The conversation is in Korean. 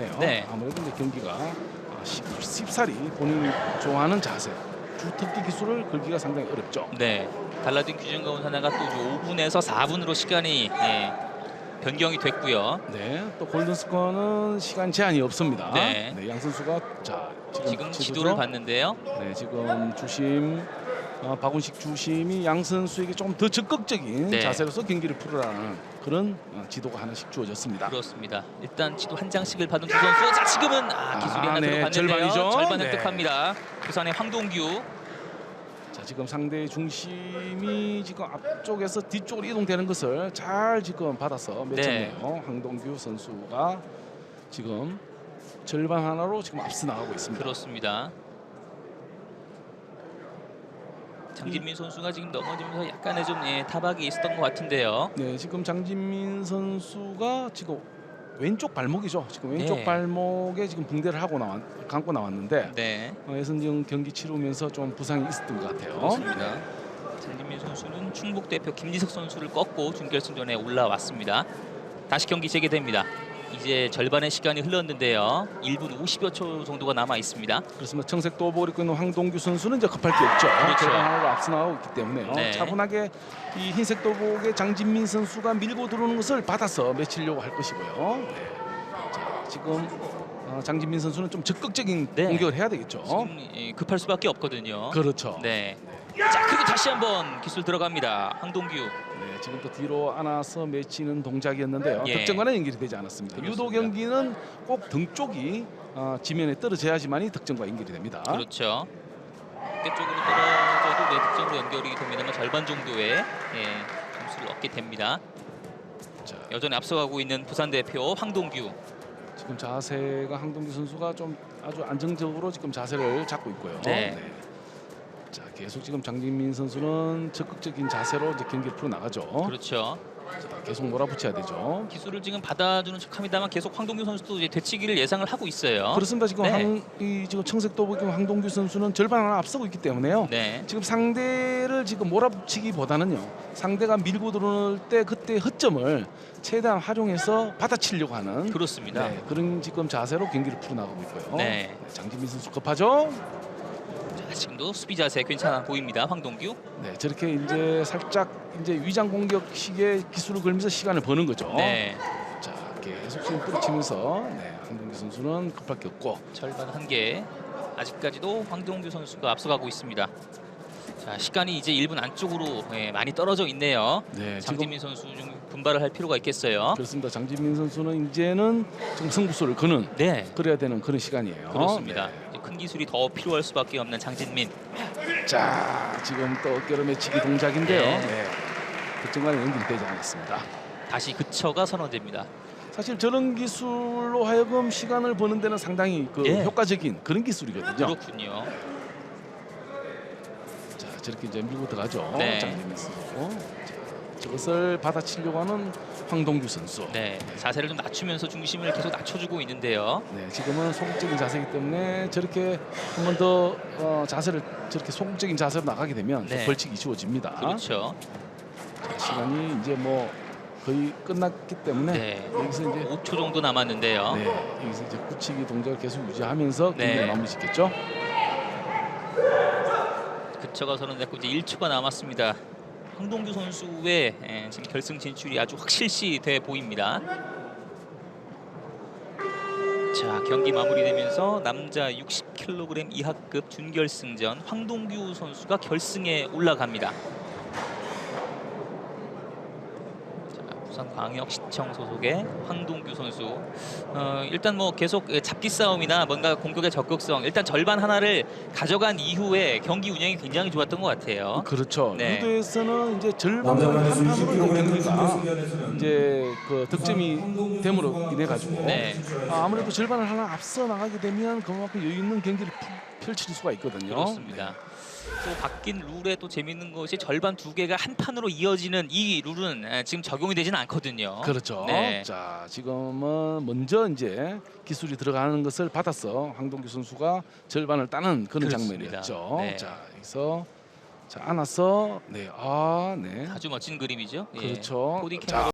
때문에요. 네. 아무래도 이제 경기가 아, 쉽- 쉽사리 본인이 좋아하는 자세, 주특기 기술을 걸기가 상당히 어렵죠. 네. 달라진 규정 가운 하나가 또 5분에서 4분으로 시간이 예, 변경이 됐고요. 네, 또 골든 스코어는 시간 제한이 없습니다. 네. 양 선수가 자 지금, 지금? 지도를 봤는데요. 네, 지금 주심 어, 박운식 주심이 양 선수에게 좀더 적극적인 네. 자세로서 경기를 풀으라는 그런 어, 지도가 하나씩 주어졌습니다. 그렇습니다. 일단 지도 한 장씩을 받은 두 선수. 자 지금은 아, 기술이 아, 하나 네, 들어갔는데요. 절반이죠. 절반 네. 획득합니다. 부산의 황동규. 자, 지금 상대 중심이 지금 앞쪽에서 뒤쪽으로 이동되는 것을 잘 지금 받아서 맺혔네요. 황동규 선수가 지금 절반 하나로 지금 앞서 나가고 있습니다. 그렇습니다. 장진민 선수가 지금 넘어지면서 약간의 좀 예, 타박이 있었던 것 같은데요. 네, 지금 장진민 선수가 지금 왼쪽 발목이죠. 지금 왼쪽 네. 발목에 지금 붕대를 하고 나왔 감고 나왔는데 네, 어, 예선전 경기 치르면서 좀 부상이 있었던 것 같아요. 그렇습니다. 장진민 선수는 충북 대표 김지석 선수를 꺾고 준결승전에 올라왔습니다. 다시 경기 재개됩니다. 이제 절반의 시간이 흘렀는데요. 1분 50여 초 정도가 남아 있습니다. 그렇습니다. 청색 입고 있는 황동규 선수는 이제 급할 게 없죠. 그렇죠. 하나로 앞서 나가고 있기 때문에요. 네. 차분하게 이 흰색 도복의 장진민 선수가 밀고 들어오는 것을 받아서 맺히려고 할 것이고요. 네. 자, 지금 어, 장진민 선수는 좀 적극적인 네. 공격을 해야 되겠죠. 지금 예, 급할 수밖에 없거든요. 그렇죠. 네. 자 그리고 다시 한번 기술 들어갑니다. 황동규. 네, 지금 또 뒤로 안아서 맺히는 동작이었는데요. 예. 득점과는 연결이 되지 않았습니다. 유도 그렇습니다. 경기는 꼭 등 쪽이 어, 지면에 떨어져야지만이 득점과 연결이 됩니다. 그렇죠. 어깨 쪽으로 떨어져도 네, 득점으로 연결이 됩니다만 절반 정도의 예, 점수를 얻게 됩니다. 자, 여전히 앞서가고 있는 부산 대표 황동규. 지금 자세가 황동규 선수가 좀 아주 안정적으로 지금 자세를 잡고 있고요. 네. 자, 계속 지금 장진민 선수는 적극적인 자세로 이제 경기를 풀어 나가죠. 그렇죠. 자, 계속 몰아붙여야 되죠. 기술을 지금 받아주는 척합니다만 계속 황동규 선수도 이제 되치기를 예상을 하고 있어요. 그렇습니다. 지금 네. 황, 이 지금 청색 도복의 황동규 선수는 절반 하나 앞서고 있기 때문에요. 네. 지금 상대를 지금 몰아붙이기보다는요 상대가 밀고 들어올 때 그때 허점을 최대한 활용해서 받아치려고 하는 그렇습니다. 네, 그런 지금 자세로 경기를 풀어나가고 있고요. 네. 장진민 선수 급하죠? 자, 지금도 수비 자세 괜찮아 보입니다. 황동규. 네, 저렇게 이제 살짝 이제 위장 공격식의 기술을 걸면서 시간을 버는 거죠. 네. 자, 계속 지금 뿌리치면서 네, 한동기 선수는 급할 게 없고 절반 한 개. 아직까지도 황동규 선수가 앞서가고 있습니다. 자 시간이 이제 1분 안쪽으로 예, 많이 떨어져 있네요. 네, 장진민 선수 좀 분발을 할 필요가 있겠어요. 그렇습니다. 장진민 선수는 이제는 좀 승부수를 거는 네, 그래야 되는 그런 시간이에요. 그렇습니다. 네. 큰 기술이 더 필요할 수밖에 없는 장진민. 자 지금 또 어깨로 매치기 동작인데요. 네. 네. 득점과는 연결되지 않았습니다. 다시 그쳐가 선언됩니다. 사실 저런 기술로 하여금 시간을 버는 데는 상당히 그 예. 효과적인 그런 기술이거든요. 그렇군요. 자 저렇게 이제 밀고 들어가죠. 네. 장진민 선수. 자, 저것을 받아치려고 하는 황동규 선수. 네, 자세를 좀 낮추면서 중심을 계속 낮춰주고 있는데요. 네, 지금은 소극적인 자세이기 때문에 저렇게 한 번 더 어, 자세를 저렇게 소극적인 자세로 나가게 되면 또 네. 벌칙이 주어집니다. 그렇죠. 자, 시간이 이제 뭐 거의 끝났기 때문에 네. 여기서 이제 5초 정도 남았는데요. 네, 여기서 이제 굳히기 동작을 계속 유지하면서 네. 경기를 마무리 짓겠죠. 그쳐가 선언됐고 이제 1초가 남았습니다. 황동규 선수의 예, 지금 결승 진출이 아주 확실시 돼 보입니다. 자 경기 마무리되면서 남자 60kg 이하급 준결승전 황동규 선수가 결승에 올라갑니다. 부산광역시청 소속의 황동규 선수 어, 일단 뭐 계속 예, 잡기 싸움이나 뭔가 공격의 적극성 일단 절반 하나를 가져간 이후에 경기 운영이 굉장히 좋았던 것 같아요. 그렇죠. 네. 유도에서는 이제 절반을 20kg 경기가 준결승전에서는 이제 그 득점이 됨으로 인해 가지고 네. 아, 아무래도 절반을 하나 앞서 나가게 되면 그만큼 여유 있는 경기를 펼- 펼칠 수가 있거든요. 그렇습니다. 또 바뀐 룰에 또 재밌는 것이 절반 두 개가 한 판으로 이어지는 이 룰은 에, 지금 적용이 되지는 않거든요. 그렇죠. 네. 자 지금은 먼저 이제 기술이 들어가는 것을 받아서 황동규 선수가 절반을 따는 그런 그렇습니다. 장면이었죠. 네. 자 여기서 자 안아서 네아 네. 아주 멋진 그림이죠. 예. 그렇죠. 자, 캠으로